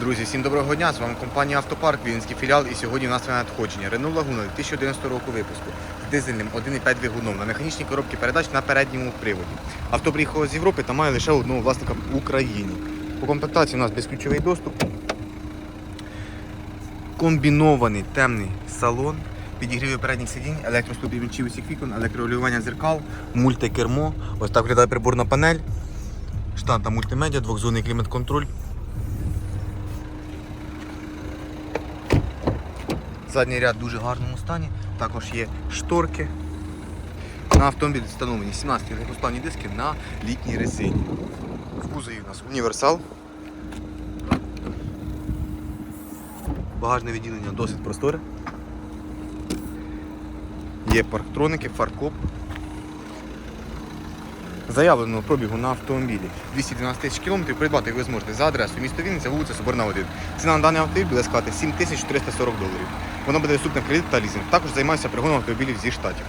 Друзі, всім доброго дня! З вами компанія Автопарк, Вінницький філіал. І сьогодні у нас на надходження Renault Laguna 2011 року випуску з дизельним 1,5 двигуном на механічній коробці передач на передньому приводі. Авто приїхало з Європи та має лише одного власника в Україні. По комплектації у нас безключовий доступ, комбінований темний салон, підігріви передніх сидінь, електроступівничів усіх вікон, електрорегулювання дзеркал, мультикермо. Ось так виглядає приборна панель. Штанта мультимедіа, двохзонний клімат-контроль. Задній ряд в дуже гарному стані. Також є шторки. На автомобілі встановлені 17 легкосплавні диски на літній резині. В кузові у нас універсал. Багажне відділення досить просторе. Є парктроники, фаркоп. Заявленого пробігу на автомобілі 212 тисяч кілометрів. Придбати ви зможете за адресою місто Вінниця, вулиця Соборна 1. Ціна на даний автомобіль буде складати 7440 доларів. Воно буде доступне в кредит та лізинг. Також займаюся пригоном автомобілів зі штатів.